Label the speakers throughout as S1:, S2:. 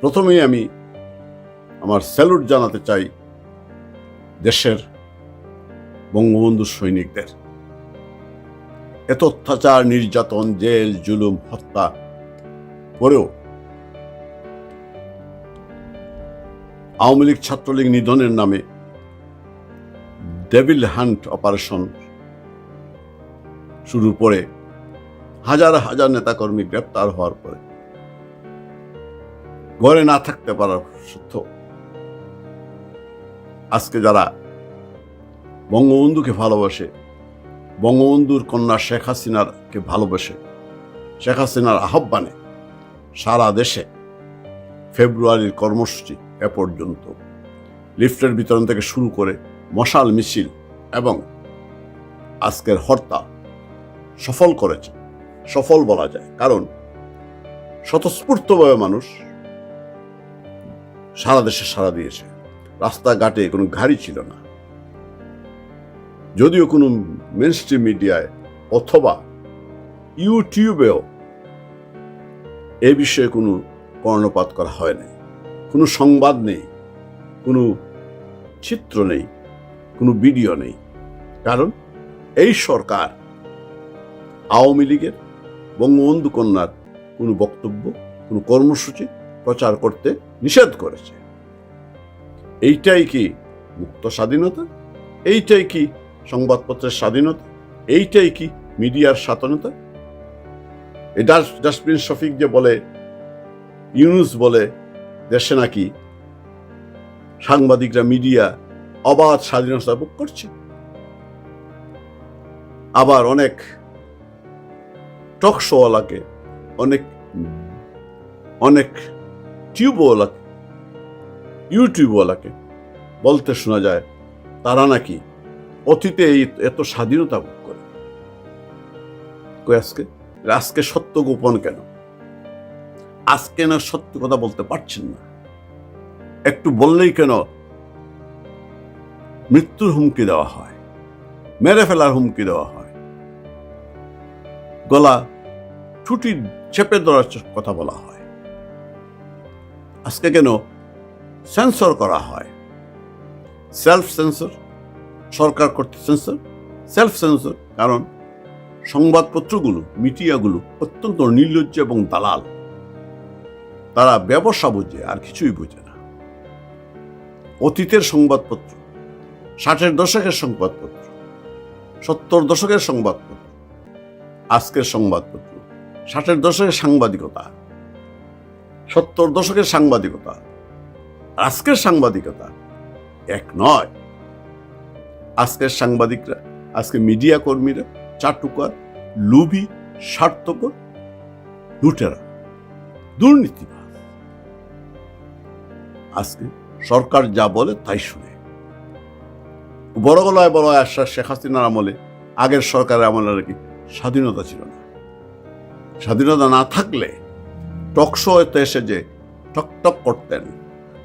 S1: প্রথমেই আমি আমার স্যালুট জানাতে চাই দেশের বঙ্গবন্ধু সৈনিকদের। এত অত্যাচার, নির্যাতন, জেল, জুলুম, হত্যা পরেও আওয়ামী লীগ ছাত্রলীগ নিধনের নামে ডেভিল হান্ট অপারেশন শুরু পরে হাজার হাজার নেতাকর্মী গ্রেপ্তার হওয়ার পরে ঘরে না থাকতে পারার সত্য আজকে যারা বঙ্গবন্ধুকে ভালোবাসে, বঙ্গবন্ধুর কন্যা শেখ হাসিনারকে ভালোবাসে, শেখ হাসিনার আহ্বানে সারা দেশে ফেব্রুয়ারির কর্মসূচি এ পর্যন্ত। লিফটের বিতরণ থেকে শুরু করে মশাল মিছিল এবং আজকের হরতাল সফল করেছে, সফল বলা যায়। কারণ স্বতঃস্ফূর্তভাবে মানুষ সারা দেশে সারা দিয়েছে। রাস্তাঘাটে কোনো গাড়ি ছিল না। যদিও কোনো মেনস্ট্রিম মিডিয়ায় অথবা ইউটিউবেও এ বিষয়ে কোনো কর্ণপাত করা হয় নাই। কোনো সংবাদ নেই, কোনো চিত্র নেই, কোনো ভিডিও নেই। কারণ এই সরকার আওয়ামী লীগের বঙ্গবন্ধু কন্যার কোনো বক্তব্য, কোনো কর্মসূচি প্রচার করতে নিষেধ করেছে। এইটাই কি মুক্ত স্বাধীনতা? এইটাই কি সংবাদপত্রের স্বাধীনতা? এইটাই কি মিডিয়ার স্বাধীনতা? এই ডাস্টবিন শফিক যে বলে, ইউনুস বলে, দেশে নাকি সাংবাদিকরা, মিডিয়া অবাধ স্বাধীনতা ভোগ করছে। আবার অনেক টক শোওয়ালাকে, অনেক অনেক টিউবওয়ালাকে ইউটিউবওয়ালাকে বলতে শোনা যায়, তারা নাকি অতীতে এই এত স্বাধীনতা ভোগ করে। আজকে? আজকে সত্য গোপন কেন? আজকে না সত্য কথা বলতে পারছেন না? একটু বললেই কেন মৃত্যুর হুমকি দেওয়া হয়, মেরে ফেলার হুমকি দেওয়া হয়? গলা ছুটি চেপে ধরার কথা বলা হয়। আজকে কেন সেন্সর করা হয়? সেলফ সেন্সর, সরকার কর্তৃক সেন্সর, সেলফ সেন্সর, কারণ সংবাদপত্রগুলো, মিডিয়াগুলো অত্যন্ত নির্লজ্জ এবং দালাল। তারা ব্যবসা বোঝে, আর কিছুই বোঝে না। অতীতের সংবাদপত্র, ষাটের দশকের সংবাদপত্র, সত্তর দশকের সংবাদপত্র, আজকের সংবাদপত্র, ষাটের দশকের সাংবাদিকতা। সত্তর দশকের সাংবাদিকতা। আজকের সাংবাদিকতা এক নয়। আজকের সাংবাদিকরা, আজকে মিডিয়া কর্মীরা, চাটুকার, লুবি স্বার্থপর লুটেরা, দুর্নীতিবাজ। আজকে সরকার যা বলে তাই শুনে। বড় গলায় বড় আশ্বাস শেখ হাসিনার আমলে, আগের সরকারের আমলে নাকি স্বাধীনতা ছিল না। স্বাধীনতা না থাকলে টকশোতে এসে যে টকটক করতেন,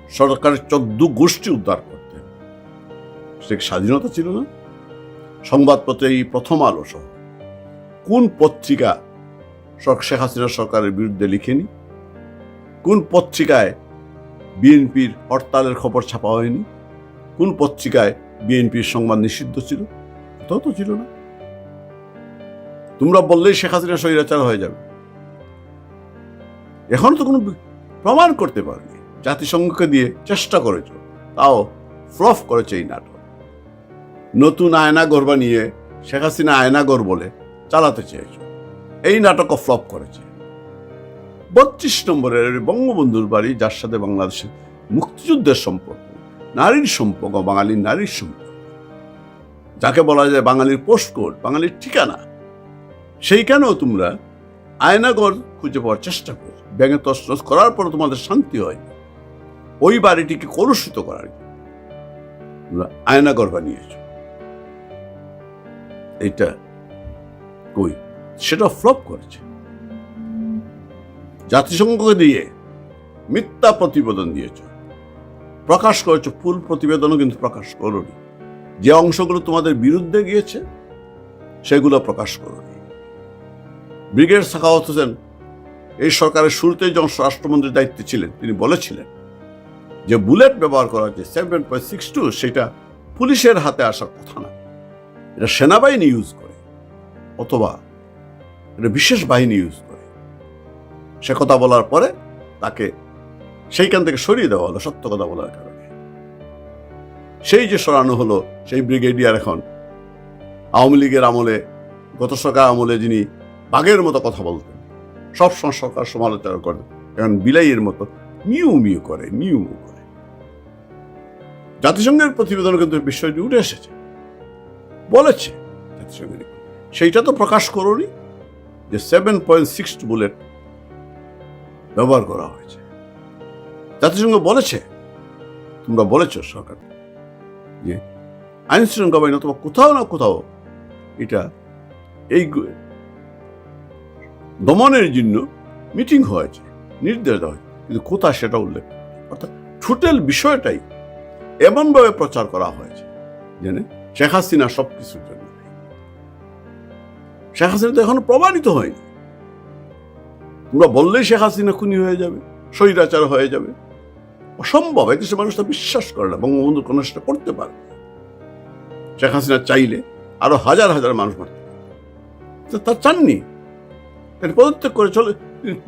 S1: সরকারের চোদ্দ গোষ্ঠী উদ্ধার করতেন। সে স্বাধীনতা ছিল না? সংবাদপত্রে এই প্রথম আলো সহ। কোন পত্রিকা শেখ হাসিনা সরকারের বিরুদ্ধে লিখেনি? কোন পত্রিকায় বিএনপির হরতালের খবর ছাপা হয়নি? কোন পত্রিকায় বিএনপির সংবাদ নিষিদ্ধ ছিল? তো ছিল না। তোমরা বললেই শেখ হাসিনা স্বৈরাচার হয়ে যাবে। এখনও তো কোনো প্রমাণ করতে পারেনি। জাতিসংঘকে দিয়ে চেষ্টা করেছ, তাও ফ্লফ করেছে এই নাটক। নতুন আয়না আয়নাগর বানিয়ে শেখ হাসিনা আয়নাগর বলে চালাতে চেয়েছ। এই নাটকও ফ্লপ করেছে। বত্রিশ নম্বরের বঙ্গবন্ধুর বাড়ি, যার সাথে বাংলাদেশের মুক্তিযুদ্ধের সম্পর্ক, নারীর সম্পর্ক, বাঙালির নারীর সম্পর্ক। যাকে বলা যায় বাঙালির পোস্টকোড, বাঙালির ঠিকানা, সেইখানেও তোমরা আয়নাগর খুঁজে পাওয়ার চেষ্টা করছ ব্যাঙে তসনস করার পর তোমাদের শান্তি হয়। ওই বাড়িটিকে কলুষিত করার আয়নাগর বানিয়েছ। এটা কই? সেটা ফ্লপ করেছে। জাতিসংঘকে দিয়ে মিথ্যা প্রতিবেদন দিয়েছ। প্রকাশ করেছ, ফুল প্রতিবেদনও কিন্তু প্রকাশ করনি। যে অংশগুলো তোমাদের বিরুদ্ধে গিয়েছে, সেগুলো প্রকাশ করনি। ব্রিগেড সাখাওয়াত হোসেন এই সরকারের শুরুতেই যখন স্বরাষ্ট্রমন্ত্রীর দায়িত্বে ছিলেন, তিনি বলেছিলেন যে বুলেট ব্যবহার করা হচ্ছে সেভেন পয়েন্ট সিক্স টু সেটা পুলিশের হাতে আসার কথা না। এটা সেনাবাহিনী ইউজ করে, অথবা এটা বিশেষ বাহিনী ইউজ করে। সে কথা বলার পরে তাকে সেইখান থেকে সরিয়ে দেওয়া হলো, সত্য কথা বলার কারণে। সেই যে সরানো হলো, সেই ব্রিগেডিয়ার এখন আওয়ামী লীগের আমলে, গত সরকার আমলে যিনি বাঘের মতো কথা বলতেন সবসময় সরকার সমালোচনা করেন এখন বিলাইয়ের মতো মিউ মিউ করে, মিউ মিউ করে। জাতিসংঘের প্রতিবেদন কিন্তু বিষয়টি উঠে এসেছে। বলেছে জাতিসংঘের সেইটা তো প্রকাশ করোনি যে সেভেন পয়েন্ট সিক্স বুলেট ব্যবহার করা হয়েছে। জাতিসংঘ বলেছে, তোমরা বলেছ সরকার, যে আইন শৃঙ্খলা বাহিনী অথবা কোথাও না কোথাও এটা এই দমনের জন্য মিটিং হয়েছে, নির্দেশ দেওয়া হয়েছে, কিন্তু কোথায় সেটা উল্লেখ অর্থাৎ টোটাল বিষয়টাই এমনভাবে প্রচার করা হয়েছে জেনে শেখ হাসিনা সব কিছুর জন্য শেখ হাসিনা তো এখনও প্রমাণিত হয়নি। তোমরা বললেই শেখ হাসিনা খুনি হয়ে যাবে, স্বৈরাচার হয়ে যাবে। অসম্ভব এদেশের মানুষ তা বিশ্বাস করে না, বঙ্গবন্ধু কোনো সেটা করতে পারে। শেখ হাসিনা চাইলে আরও হাজার হাজার মানুষ মারতে পারে। তো তা চাননি? তিনি পদত্যাগ করে চলে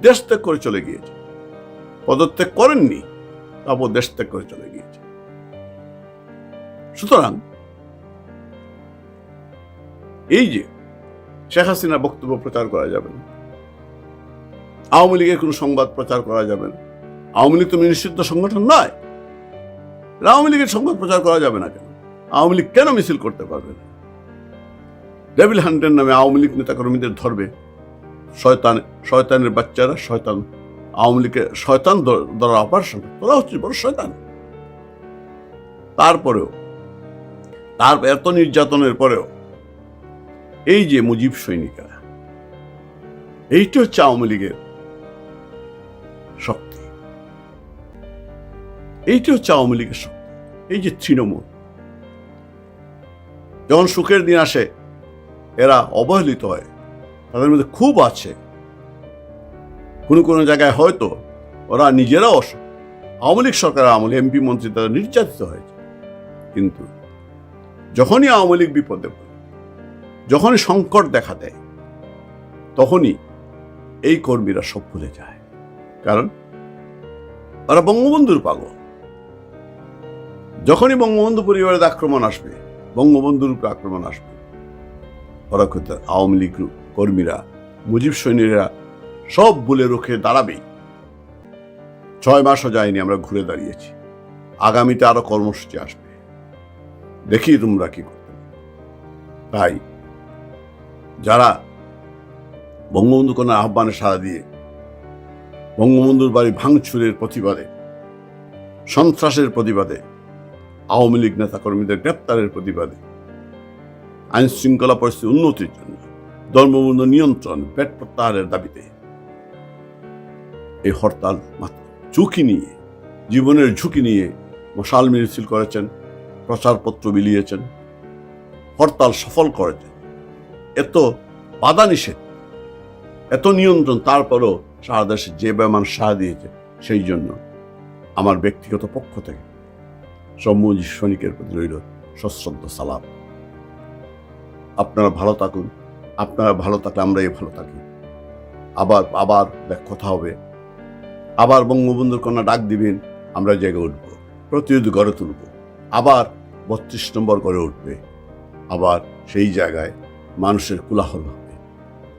S1: দেশ ত্যাগ করে চলে গিয়েছে। পদত্যাগ করেননি, তারপর দেশ ত্যাগ করে চলে গিয়েছে। সুতরাং, এই যে শেখ হাসিনার বক্তব্য প্রচার করা যাবে না, আওয়ামী লীগের কোনো সংবাদ প্রচার করা যাবে না, আওয়ামী লীগ তো নিষিদ্ধ সংগঠন নয় আওয়ামী লীগের সংবাদ প্রচার করা যাবে না কেন? আওয়ামী লীগ কেন মিছিল করতে পারবে না? ডেভিল হান্টের নামে আওয়ামী লীগ নেতাকর্মীদের ধরবে শয়তান, শয়তানের বাচ্চারা শয়তান। আওয়ামী লীগের শয়তান দ্বারা অপারেশন তোরা হচ্ছে বড় শয়তান। তারপরেও, তার এত নির্যাতনের পরেও, এই যে মুজিব সৈনিকেরা, এইটা হচ্ছে আওয়ামী লীগের শক্তি। এইটা হচ্ছে আওয়ামী লীগের শক্তি। এই যে তৃণমূল, যখন সুখের দিন আসে, এরা অবহেলিত হয়। তাদের মধ্যে খুব আছে। কোনো কোনো জায়গায় হয়তো ওরা নিজেরাও আওয়ামী লীগ সরকারের আমলে এমপি মন্ত্রী তারা নির্যাতিত হয়েছে। কিন্তু যখনই আওয়ামী লীগ বিপদে পড়ে, যখনই সংকট দেখা দেয়, তখনই এই কর্মীরা সব ভুলে যায়। কারণ ওরা বঙ্গবন্ধুর পাগল। যখনই বঙ্গবন্ধু পরিবারের আক্রমণ আসবে, বঙ্গবন্ধুর উপরে আক্রমণ আসবে, ওরা কিন্তু আওয়ামী লীগ কর্মীরা, মুজিব সৈনিকরা সব বলে রুখে দাঁড়াবেই। ছয় মাসও যায়নি, আমরা ঘুরে দাঁড়িয়েছি। আগামীতে আরও কর্মসূচি আসবে। দেখি তোমরা কি করতে তাই যারা বঙ্গবন্ধু কন্যার আহ্বানে সাড়া দিয়ে বঙ্গবন্ধুর বাড়ি ভাঙচুরের প্রতিবাদে, সন্ত্রাসের প্রতিবাদে, আওয়ামী লীগ নেতাকর্মীদের গ্রেপ্তারের প্রতিবাদে আইন শৃঙ্খলা পরিস্থিতি উন্নতির জন্য ধর্মবন্ধ নিয়ন্ত্রণ পেট প্রত্যাহারের দাবিতে। এই হরতাল মাত্র ঝুঁকি নিয়ে, জীবনের ঝুঁকি নিয়ে মশাল মিছিল করেছেন, প্রচারপত্র বিলিয়েছেন, হরতাল সফল করেছেন। এত বাধা নিষেধ, এত নিয়ন্ত্রণ, তারপরও সারা দেশে যে বেমান সাড়া দিয়েছে, সেই জন্য আমার ব্যক্তিগত পক্ষ থেকে সম্মুজি সৈনিকের প্রতি রইল সশ্রদ্ধ সালাম। আপনারা ভালো থাকুন আপনারা ভালো থাকলে আমরাই ভালো থাকি। আবার আবার কথা হবে। আবার বঙ্গবন্ধুর কন্যা ডাক দিবেন, আমরা জেগে উঠব। প্রতিরোধ গড়ে তুলব। আবার বত্রিশ নম্বর গড়ে উঠবে। আবার সেই জায়গায় মানুষের কোলাহল হবে।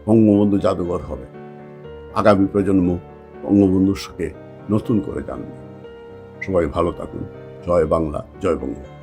S1: বঙ্গবন্ধু জাদুঘর হবে। আগামী প্রজন্ম বঙ্গবন্ধুর সুখে নতুন করে জানবে। সবাই ভালো থাকুন। জয় বাংলা, জয় বঙ্গবন্ধু।